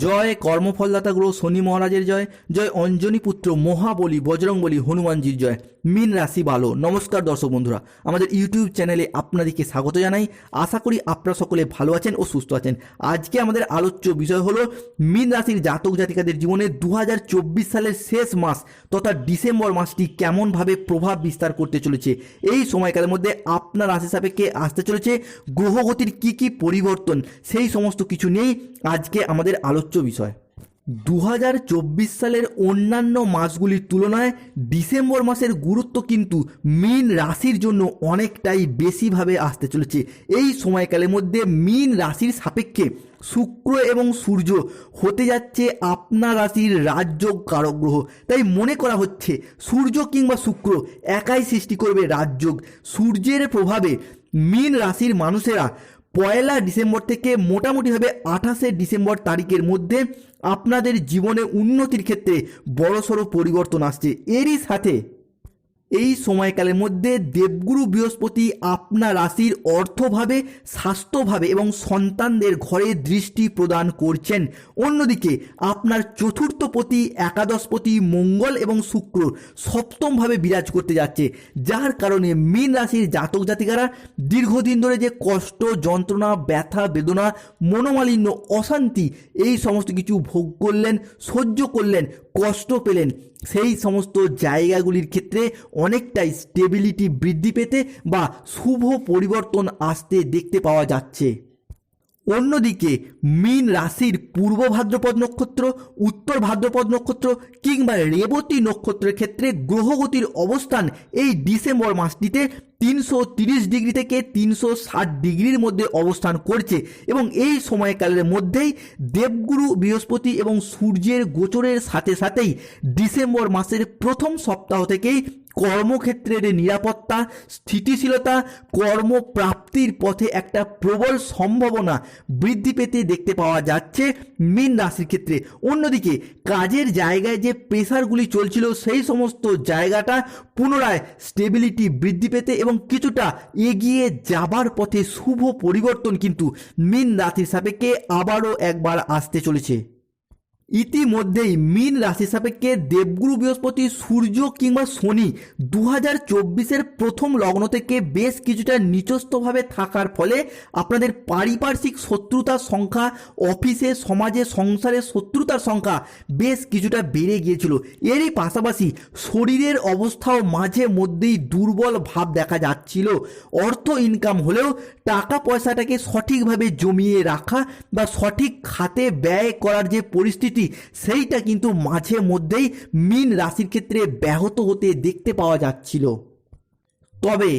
জয় কর্মফলদাতা গ্রহ শনি মহারাজের জয় জয় অঞ্জনী পুত্র মহাবলী বজরংবলী হনুমানজির জয়। মিন রাশি ভালো নমস্কার দর্শক বন্ধুরা, আমাদের ইউটিউব চ্যানেলে আপনাদেরকে স্বাগত জানাই। আশা করি আপনারা সকলে ভালো আছেন ও সুস্থ আছেন। আজকে আমাদের আলোচ্য বিষয় হলো মিন রাশির জাতক জাতিকাদের জীবনে দু হাজার চব্বিশ সালের শেষ মাস তথা ডিসেম্বর মাসটি কেমনভাবে প্রভাব বিস্তার করতে চলেছে, এই সময়কালের মধ্যে আপনার রাশি সাপেক্ষে আসতে চলেছে। গ্রহগতির কি কি পরিবর্তন, সেই সমস্ত কিছু নিয়েই আজকে আমাদের আলোচ্য বিষয়। দু হাজার চব্বিশ সালের অন্যান্য মাসগুলির তুলনায় ডিসেম্বর মাসের গুরুত্ব কিন্তু মীন রাশির জন্য অনেকটাই বেশিভাবে আসতে চলেছে। এই সময়কালের মধ্যে মীন রাশির সাপেক্ষে শুক্র এবং সূর্য হতে যাচ্ছে আপনার রাশির রাজযোগ কারক গ্রহ। তাই মনে করা হচ্ছে সূর্য কিংবা শুক্র একাই সৃষ্টি করবে রাজযোগ সূর্যের প্রভাবে মীন রাশির মানুষেরা পয়লা ডিসেম্বর থেকে মোটামুটিভাবে আঠাশে ডিসেম্বর তারিখের মধ্যে আপনাদের জীবনে উন্নতির ক্ষেত্রে বড়সড় পরিবর্তন আসছে। এরই সাথে এই সময়কালের মধ্যে দেবগুরু বৃহস্পতি আপনার রাশির অর্থভাবে, স্বাস্থ্যভাবে এবং সন্তানদের ঘরে দৃষ্টি প্রদান করছেন। অন্যদিকে আপনার চতুর্থপতি, একাদশপতি মঙ্গল এবং শুক্র সপ্তমভাবে বিরাজ করতে যাচ্ছে, যার কারণে মীন রাশির জাতক জাতিকারা দীর্ঘদিন ধরে যে কষ্ট, যন্ত্রণা, ব্যথা, বেদনা, মনোমালিন্য, অশান্তি, এই সমস্ত কিছু ভোগ করলেন, সহ্য করলেন, কষ্ট পেলেন, সেই সমস্ত জায়গাগুলির ক্ষেত্রে অনেকটাই স্টেবিলিটি বৃদ্ধি পেতে বা শুভ পরিবর্তন আসতে দেখতে পাওয়া যাচ্ছে। অন্যদিকে, মীন রাশির পূর্ব ভাদ্রপদ নক্ষত্র, উত্তর ভাদ্রপদ নক্ষত্র কিংবা রেবতী নক্ষত্রের ক্ষেত্রে গ্রহগতির অবস্থান এই ডিসেম্বর মাসটিতে তিনশো তিরিশ ডিগ্রি থেকে তিনশো ষাট ডিগ্রির মধ্যে অবস্থান করছে এবং এই সময়কালের মধ্যেই দেবগুরু, বৃহস্পতি এবং সূর্যের গোচরের সাথে সাথেই ডিসেম্বর মাসের প্রথম সপ্তাহ থেকেই কর্মক্ষেত্রের নিরাপত্তা, স্থিতিশীলতা, কর্মপ্রাপ্তির পথে একটা প্রবল সম্ভাবনা বৃদ্ধি পেতে দেখতে পাওয়া যাচ্ছে মীন রাশির ক্ষেত্রে। অন্যদিকে, কাজের জায়গায় যে প্রেশারগুলি চলছিল, সেই সমস্ত জায়গাটা পুনরায় স্টেবিলিটি বৃদ্ধি পেতে এবং কিছুটা এগিয়ে যাবার পথে শুভ পরিবর্তন কিন্তু মীন রাশির সাপেক্ষে আবারও একবার আসতে চলেছে। ইতিমধ্যেই মীন রাশি সাপেক্ষে দেবগুরু বৃহস্পতি, সূর্য কিংবা শনি দু হাজার চব্বিশের প্রথম লগ্ন থেকে বেশ কিছুটা নিচস্থভাবে থাকার ফলে আপনাদের পারিপার্শ্বিক শত্রুতার সংখ্যা, অফিসে, সমাজে, সংসারে শত্রুতার সংখ্যা বেশ কিছুটা বেড়ে গিয়েছিল। এরই পাশাপাশি শরীরের অবস্থাও মাঝে মধ্যেই দুর্বল ভাব দেখা যাচ্ছিল। অর্থ ইনকাম হলেও টাকা পয়সাটাকে সঠিকভাবে জমিয়ে রাখা বা সঠিক খাতে ব্যয় করার যে পরিস্থিতি সেইটা কিন্তু মাঝে মধ্যেই মিন রাশির ক্ষেত্রে ব্যাহত হতে দেখতে পাওয়া যাচ্ছিল। তবে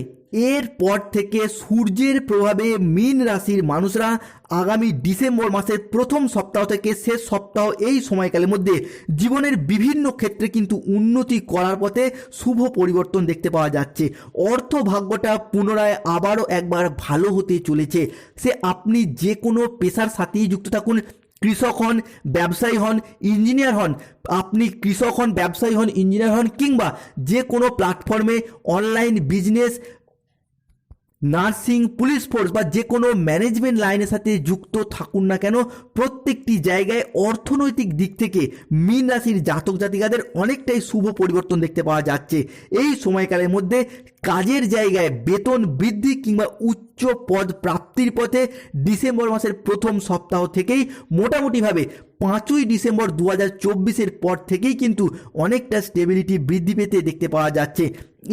এর পর থেকে সূর্যের প্রভাবে মীন রাশির মানুষরা আগামী ডিসেম্বর মাসের প্রথম সপ্তাহ থেকে শেষ সপ্তাহ এই সময়কালের মধ্যে জীবনের বিভিন্ন ক্ষেত্রে কিন্তু উন্নতি করার পথে শুভ পরিবর্তন দেখতে পাওয়া যাচ্ছে। অর্থ ভাগ্যটা পুনরায় আবারও একবার ভালো হতে চলেছে। সে আপনি যে কোনো পেশার সাথেই যুক্ত থাকুন কৃষক হন, ব্যবসায়ী হন ইঞ্জিনিয়ার হন, আপনি কৃষক হন, ব্যবসায়ী হন ইঞ্জিনিয়ার হন কিংবা যে কোনো প্ল্যাটফর্মে online business nursing police force বা যে কোনো ম্যানেজমেন্ট লাইনের সাথে যুক্ত থাকুন না কেন, প্রত্যেকটি জায়গায় অর্থনৈতিক দিক থেকে মীন রাশির জাতক জাতিকাদের অনেকটাই শুভ পরিবর্তন দেখতে পাওয়া যাচ্ছে। এই সময়কালের মধ্যে কাজের জায়গায় বেতন বৃদ্ধি কিংবা উচ্চ পদ প্রাপ্তির পথে ডিসেম্বর মাসের প্রথম সপ্তাহ থেকেই মোটামুটিভাবে পাঁচই ডিসেম্বর দু হাজার পর থেকেই কিন্তু অনেকটা স্টেবিলিটি বৃদ্ধি পেতে দেখতে পাওয়া যাচ্ছে।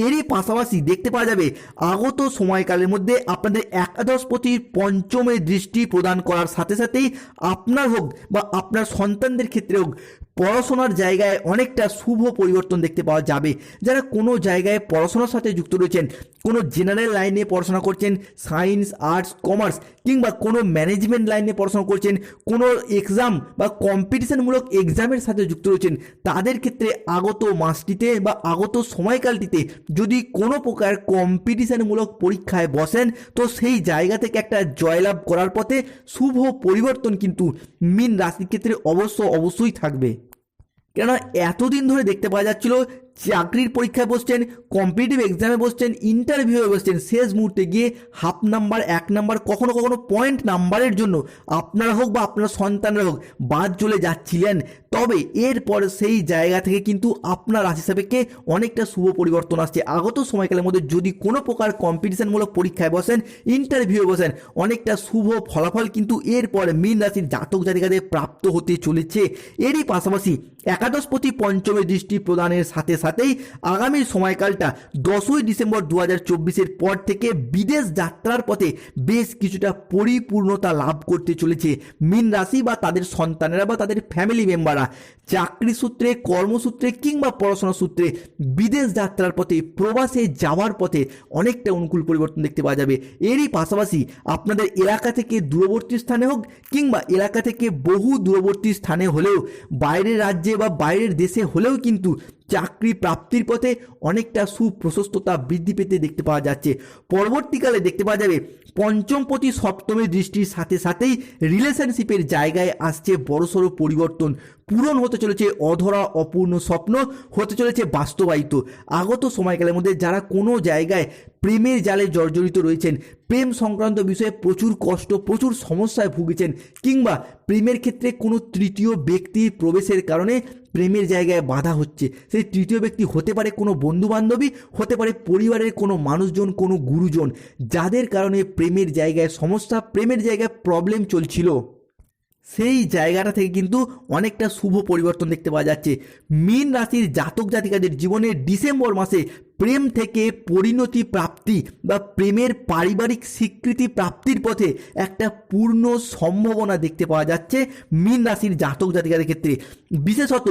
এরই পাশাপাশি দেখতে পাওয়া যাবে, আগত সময়কালের মধ্যে আপনাদের একাদশপতির পঞ্চমে দৃষ্টি প্রদান করার সাথে সাথেই আপনার হোক বা আপনার সন্তানদের ক্ষেত্রে হোক, পড়াশোনার জায়গায় অনেকটা শুভ পরিবর্তন দেখতে পাওয়া যাবে। যারা কোনো জায়গায় পড়াশোনার সাথে যুক্ত রয়েছেন, কোনো জেনারেল লাইনে পড়াশোনা করছেন সায়েন্স আর্টস কমার্স কিংবা কোনো ম্যানেজমেন্ট লাইনে পড়াশোনা করছেন, কোনো এক্সাম বা কম্পিটিশনমূলক এক্সামের সাথে যুক্ত রয়েছেন, তাদের ক্ষেত্রে আগত মাসটিতে বা আগত সময়কালটিতে যদি কোনো প্রকার কম্পিটিশনমূলক পরীক্ষায় বসেন, তো সেই জায়গা থেকে একটা জয়লাভ করার পথে শুভ পরিবর্তন কিন্তু মিন রাশির ক্ষেত্রে অবশ্য অবশ্যই থাকবে। কেননা এতদিন ধরে দেখতে পাওয়া যাচ্ছিল চাকরির পরীক্ষায় বসছেন কম্পিটিভ এক্সামে বসছেন ইন্টারভিউয়ে বসছেন। শেষ মুহূর্তে গিয়ে হাফ নাম্বার এক নাম্বার কখনো কখনো পয়েন্ট নাম্বারের জন্য আপনারা হোক বা আপনার সন্তানরা হোক বাদ চলে যাচ্ছিলেন। তবে এরপর সেই জায়গা থেকে কিন্তু আপনার রাশি সাপেক্ষে অনেকটা শুভ পরিবর্তন আসছে। আগত সময়কালের মধ্যে যদি কোনো প্রকার কম্পিটিশনমূলক পরীক্ষায় বসেন ইন্টারভিউ বসেন, অনেকটা শুভ ফলাফল কিন্তু এরপর মীন রাশির জাতক জাতিকাদের প্রাপ্ত হতে চলেছে। এরই পাশাপাশি একাদশপতি পঞ্চমের দৃষ্টি প্রদানের সাথে সাথেই আগামী সময়কালটা দশই ডিসেম্বর দু হাজার চব্বিশের পর থেকে বিদেশ যাত্রার পথে বেশ কিছুটা পরিপূর্ণতা লাভ করতে চলেছে মীন রাশি বা তাদের সন্তানেরা বা তাদের ফ্যামিলি মেম্বাররা চাকরি সূত্রে, কর্মসূত্রে কিংবা পড়াশোনা সূত্রে বিদেশ যাত্রার পথে, প্রবাসে যাওয়ার পথে অনেকটা অনুকূল পরিবর্তন দেখতে পাওয়া যাবে। এরই পাশাপাশি আপনাদের এলাকা থেকে দূরবর্তী স্থানে হোক কিংবা এলাকা থেকে বহু দূরবর্তী স্থানে হলেও, বাইরের রাজ্যে বা বাইরের দেশে হলেও কিন্তু চাকরি প্রাপ্তির পথে অনেকটা সুপ্রশস্ততা বৃদ্ধি পেতে দেখতে পাওয়া যাচ্ছে। পরবর্তীকালে দেখতে পাওয়া যাবে, পঞ্চমপতি সপ্তমের দৃষ্টির সাথে সাথেই রিলেশনশিপের জায়গায় আসছে বড়সড় পরিবর্তন। পূরণ হতে চলেছে অধরা অপূর্ণ স্বপ্ন, হতে চলেছে বাস্তবায়িত। আগত সময়কালের মধ্যে যারা কোনো জায়গায় প্রেমের জালে জর্জরিত রয়েছেন, প্রেম সংক্রান্ত বিষয়ে প্রচুর কষ্ট, প্রচুর সমস্যায় ভুগেছেন, কিংবা প্রেমের ক্ষেত্রে কোনো তৃতীয় ব্যক্তির প্রবেশের কারণে প্রেমের জায়গায় বাধা হচ্ছে। সেই তৃতীয় ব্যক্তি হতে পারে কোনো বন্ধু বান্ধবী হতে পারে পরিবারের কোনো মানুষজন, কোনো গুরুজন, যাদের কারণে প্রেমের জায়গায় সমস্যা, প্রেমের জায়গায় প্রবলেম চলছিল। সেই জায়গাটা থেকে কিন্তু অনেকটা শুভ পরিবর্তন দেখতে পাওয়া যাচ্ছে। মীন রাশির জাতক জাতিকাদের জীবনে ডিসেম্বর মাসে প্রেম থেকে পরিণতি প্রাপ্তি বা প্রেমের পারিবারিক স্বীকৃতি প্রাপ্তির পথে একটা পূর্ণ সম্ভাবনা দেখতে পাওয়া যাচ্ছে মীন রাশির জাতক জাতিকাদের ক্ষেত্রে। বিশেষত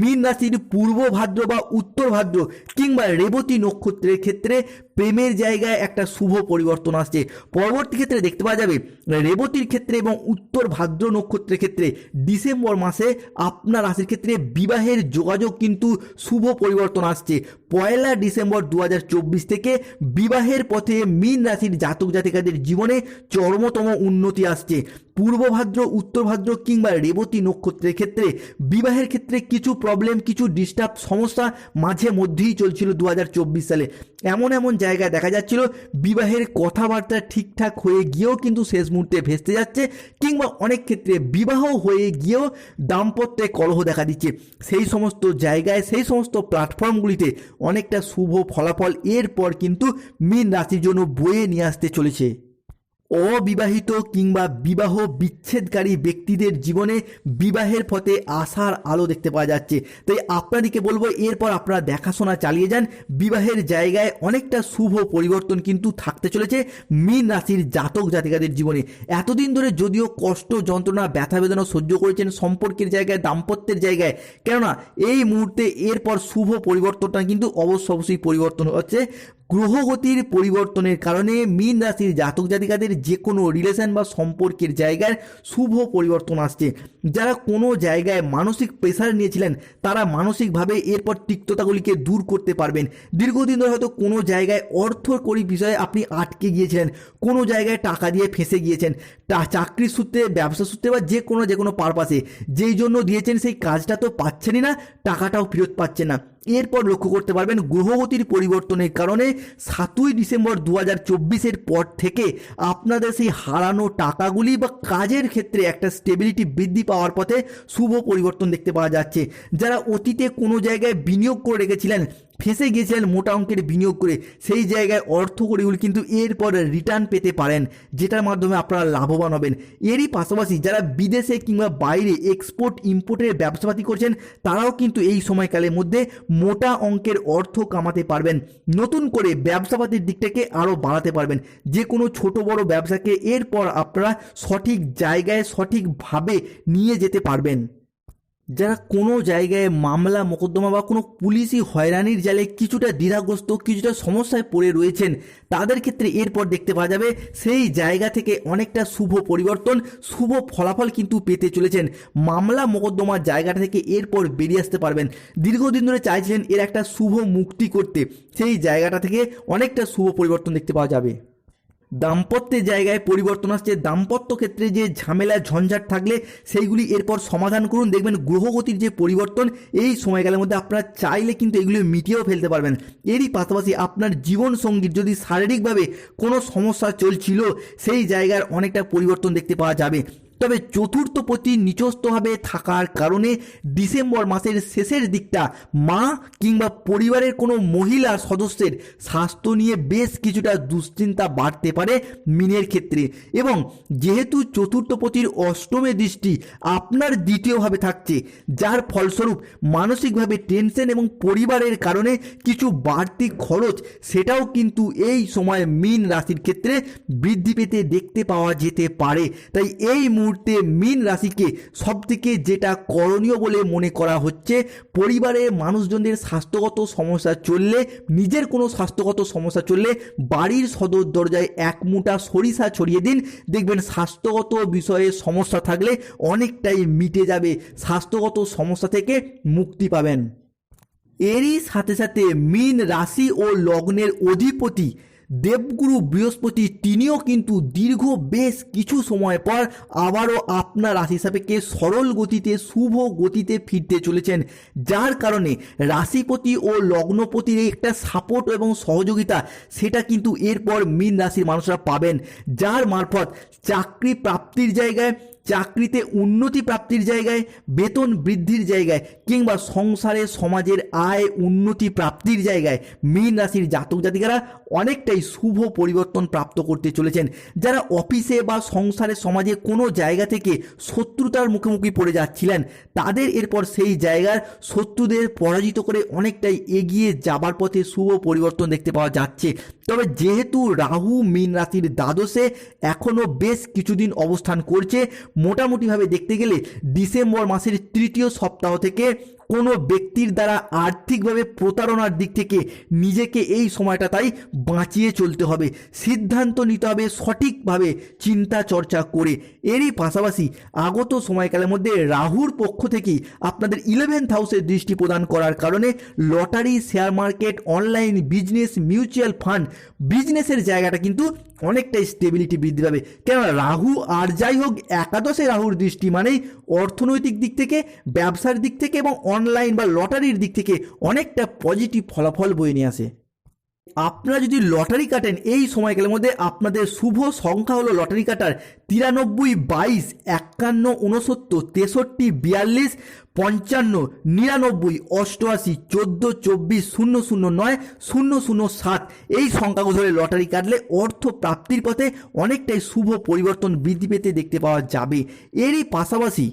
মীন রাশির পূর্ব ভাদ্র বা উত্তর ভাদ্র কিংবা রেবতী নক্ষত্রের ক্ষেত্রে প্রেমের জায়গায় একটা শুভ পরিবর্তন আসছে। পরবর্তী ক্ষেত্রে দেখতে পাওয়া যাবে রেবতীর ক্ষেত্রে এবং উত্তর ভাদ্র নক্ষত্রের ক্ষেত্রে ডিসেম্বর মাসে আপনার রাশির ক্ষেত্রে বিবাহের যোগাযোগ কিন্তু শুভ পরিবর্তন আসছে। পয়লা ডিসেম্বর দু হাজার চব্বিশ থেকে বিবাহের পথে মীন রাশির জাতক জাতিকাদের জীবনে চরমতম উন্নতি আসছে। পূর্ব ভাদ্র, উত্তর ভাদ্র কিংবা রেবতী নক্ষত্রের ক্ষেত্রে বিবাহের ক্ষেত্রে কিছু প্রবলেম কিছু ডিস্টার্ব সমস্যা মাঝে মধ্যেই চলছিল দু হাজার চব্বিশ সালে। এমন এমন জায়গায় দেখা যাচ্ছিল, বিবাহের কথাবার্তা ঠিকঠাক হয়ে গিয়েও কিন্তু শেষ মুহূর্তে ভেস্তে যাচ্ছে কিংবা অনেক ক্ষেত্রে বিবাহ হয়ে গিয়েও দাম্পত্যে কলহ দেখা দিচ্ছে। সেই সমস্ত জায়গায়, সেই সমস্ত প্ল্যাটফর্মগুলিতে অনেকটা শুভ ফলাফল এরপর কিন্তু মীন রাশির জন্য বয়ে নিয়ে আসতে চলেছে। অবিবাহিত কিংবা বিবাহ বিচ্ছেদকারী ব্যক্তিদের জীবনে বিবাহের পথে আশার আলো দেখতে পাওয়া যাচ্ছে। তাই আপনাদেরকে বলব, এরপর আপনারা দেখাশোনা চালিয়ে যান। বিবাহের জায়গায় অনেকটা শুভ পরিবর্তন কিন্তু থাকতে চলেছে মীন রাশির জাতক জাতিকাদের জীবনে। এতদিন ধরে যদিও কষ্ট, যন্ত্রণা, ব্যথা, বেদনা সহ্য করেছেন সম্পর্কের জায়গায়, দাম্পত্যের জায়গায়। কেননা, এই মুহূর্তে এরপর শুভ পরিবর্তনটা কিন্তু অবশ্য অবশ্যই পরিবর্তন হচ্ছে। গ্রহগতির পরিবর্তনের কারণে মীন রাশির জাতক জাতিকাদের যে কোনো রিলেশন বা সম্পর্কের জায়গায় শুভ পরিবর্তন আসছে। যারা কোনো জায়গায় মানসিক প্রেশার নিয়েছিলেন, তারা মানসিকভাবে এরপর তিক্ততাগুলিকে দূর করতে পারবেন। দীর্ঘদিন ধরে হয়তো কোনো জায়গায় অর্থকরী বিষয়ে আপনি আটকে গিয়েছিলেন, কোনো জায়গায় টাকা দিয়ে ফেঁসে গিয়েছেন। চাকরির সূত্রে ব্যবসা সূত্রে বা যে কোনো যে কোনো পারপাসে যেই জন্য দিয়েছেন, সেই কাজটা তো পাচ্ছেনই না, টাকাটাও ফেরত পাচ্ছেন না। এরপর লক্ষ্য করতে পারবেন গ্রহগতির পরিবর্তনের কারণে সাতই ডিসেম্বর দু হাজার চব্বিশের পর থেকে আপনাদের সেই হারানো টাকাগুলি বা কাজের ক্ষেত্রে একটা স্টেবিলিটি বৃদ্ধি পাওয়ার পথে শুভ পরিবর্তন দেখতে পাওয়া যাচ্ছে। যারা অতীতে কোনো জায়গায় বিনিয়োগ করে রেখেছিলেন ফেসে গিয়েছিলেন মোটা অঙ্কের বিনিয়োগ করে। সেই জায়গায় অর্থকরীগুলি কিন্তু এরপর রিটার্ন পেতে পারেন, যেটার মাধ্যমে আপনারা লাভবান হবেন। এরই পাশাপাশি যারা বিদেশে কিংবা বাইরে এক্সপোর্ট ইম্পোর্টের ব্যবসাপাতি করছেন, তারাও কিন্তু এই সময়কালের মধ্যে মোটা অঙ্কের অর্থ কামাতে পারবেন। নতুন করে ব্যবসাপাতির দিকটাকে আরও বাড়াতে পারবেন। যে কোনো ছোট বড় ব্যবসাকে এরপর আপনারা সঠিক জায়গায় সঠিকভাবে নিয়ে যেতে পারবেন। যারা কোনো জায়গায় মামলা, মোকদ্দমা বা কোনো পুলিশি হয়রানির জালে কিছুটা দ্বিধাগ্রস্ত, কিছুটা সমস্যায় পড়ে রয়েছেন, তাদের ক্ষেত্রে এরপর দেখতে পাওয়া যাবে, সেই জায়গা থেকে অনেকটা শুভ পরিবর্তন, শুভ ফলাফল কিন্তু পেতে চলেছেন। মামলা মোকদ্দমার জায়গাটা থেকে এরপর বেরিয়ে আসতে পারবেন। দীর্ঘদিন ধরে চাইছিলেন এর একটা শুভ মুক্তি করতে, সেই জায়গাটা থেকে অনেকটা শুভ পরিবর্তন দেখতে পাওয়া যাবে। দাম্পত্যের জায়গায় পরিবর্তন আসছে। দাম্পত্য ক্ষেত্রে যে ঝামেলা, ঝঞ্ঝাট থাকলে সেইগুলি এরপর সমাধান করুন। দেখবেন গ্রহগতির যে পরিবর্তন, এই সময়কালের মধ্যে আপনার চাইলে কিন্তু এগুলি মিটিয়েও ফেলতে পারবেন। এরই পাশাপাশি আপনার জীবন সঙ্গীর যদি শারীরিকভাবে কোনো সমস্যা চলছিল, সেই জায়গার অনেকটা পরিবর্তন দেখতে পাওয়া যাবে। তবে চতুর্থ পতি নিচস্থভাবে থাকার কারণে ডিসেম্বর মাসের শেষের দিকটা মা কিংবা পরিবারের কোনো মহিলা সদস্যের স্বাস্থ্য নিয়ে বেশ কিছুটা দুশ্চিন্তা বাড়তে পারে মিনের ক্ষেত্রে। এবং যেহেতু চতুর্থ পতির অষ্টমে দৃষ্টি আপনার দ্বিতীয়ভাবে থাকছে, যার ফলস্বরূপ মানসিকভাবে টেনশন এবং পরিবারের কারণে কিছু বাড়তি খরচ, সেটাও কিন্তু এই সময় মিন রাশির ক্ষেত্রে বৃদ্ধি পেতে দেখতে পাওয়া যেতে পারে। তাই এই মুহূর্তে মিন রাশিকে সবথেকে যেটা করণীয় বলে মনে করা হচ্ছে, পরিবারের মানুষজনদের স্বাস্থ্যগত সমস্যা চললে, নিজের কোনো স্বাস্থ্যগত সমস্যা চললে বাড়ির সদর দরজায় এক মুঠা সরিষা ছড়িয়ে দিন। দেখবেন স্বাস্থ্যগত বিষয়ে সমস্যা থাকলে অনেকটাই মিটে যাবে, স্বাস্থ্যগত সমস্যা থেকে মুক্তি পাবেন। এরই সাথে সাথে মীন রাশি ও লগ্নের অধিপতি দেবগুরু বৃহস্পতি তিনিও কিন্তু দীর্ঘ বেশ কিছু সময় পর আবারও আপনার রাশি সাপেক্ষে সরল গতিতে, শুভ গতিতে ফিরতে চলেছেন। যার কারণে রাশিপতি ও লগ্নপতির একটা সাপোর্ট এবং সহযোগিতা, সেটা কিন্তু এরপর মীন রাশির মানুষরা পাবেন। যার মারফত চাকরি প্রাপ্তির জায়গায় চাকরিতে উন্নতি প্রাপ্তির জায়গায়, বেতন বৃদ্ধির জায়গায় কিংবা সংসারে সমাজের আয় উন্নতি প্রাপ্তির জায়গায় মীন রাশির জাতক জাতিকারা অনেকটাই শুভ পরিবর্তন প্রাপ্ত করতে চলেছেন। যারা অফিসে বা সংসারে সমাজে কোনো জায়গা থেকে শত্রুতার মুখোমুখি পড়ে যাচ্ছিলেন, তাদের এরপর সেই জায়গার শত্রুদের পরাজিত করে অনেকটাই এগিয়ে যাবার পথে শুভ পরিবর্তন দেখতে পাওয়া যাচ্ছে। তবে যেহেতু রাহু মীন রাশির দ্বাদশে এখনও বেশ কিছুদিন অবস্থান করছে মোটামুটিভাবে দেখতে গেলে ডিসেম্বর মাসের তৃতীয় সপ্তাহ থেকে কোনো ব্যক্তির দ্বারা আর্থিকভাবে প্রতারণার দিক থেকে নিজেকে এই সময়টা তাই বাঁচিয়ে চলতে হবে। সিদ্ধান্ত নিতে হবে সঠিকভাবে চিন্তা চর্চা করে। এরই পাশাপাশি আগত সময়কালের মধ্যে রাহুর পক্ষ থেকেই আপনাদের ইলেভেন্থ হাউসের দৃষ্টি প্রদান করার কারণে lottery share market online business mutual fund বিজনেসের জায়গাটা কিন্তু অনেকটাই স্টেবিলিটি বৃদ্ধি পাবে। কেননা রাহু আর যাই হোক একাদশে রাহুর দৃষ্টি মানেই অর্থনৈতিক দিক থেকে, ব্যবসার দিক থেকে এবং অনলাইন বা লটারির দিক থেকে অনেকটা পজিটিভ ফলাফল বয়ে নিয়ে আসে। আপনারা যদি লটারি কাটেন, এই সময়কালের মধ্যে আপনাদের শুভ সংখ্যা হলো লটারি কাটার তিরানব্বই, বাইশ, একান্ন উনসত্তর তেষট্টি, বিয়াল্লিশ, পঞ্চান্ন, নিরানব্বই, অষ্টআশি, চোদ্দ, চব্বিশ, শূন্য শূন্য নয়, শূন্য শূন্য সাত, এই সংখ্যাগুলো ধরে লটারি কাটলে অর্থ প্রাপ্তির পথে অনেকটাই শুভ পরিবর্তন বৃদ্ধি পেতে দেখতে পাওয়া যাবে। এরই পাশাপাশি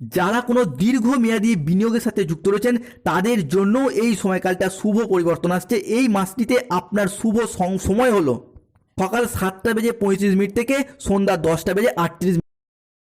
যারা কোনো দীর্ঘমেয়াদী বিনিয়োগের সাথে যুক্ত রয়েছেন, তাদের জন্য এই সময়কালটা শুভ পরিবর্তন আসছে। এই মাসটিতে আপনার শুভ সময় হলো সকাল সাতটা বেজে পঁয়ত্রিশ মিনিট থেকে সন্ধ্যা দশটা বেজে আটত্রিশ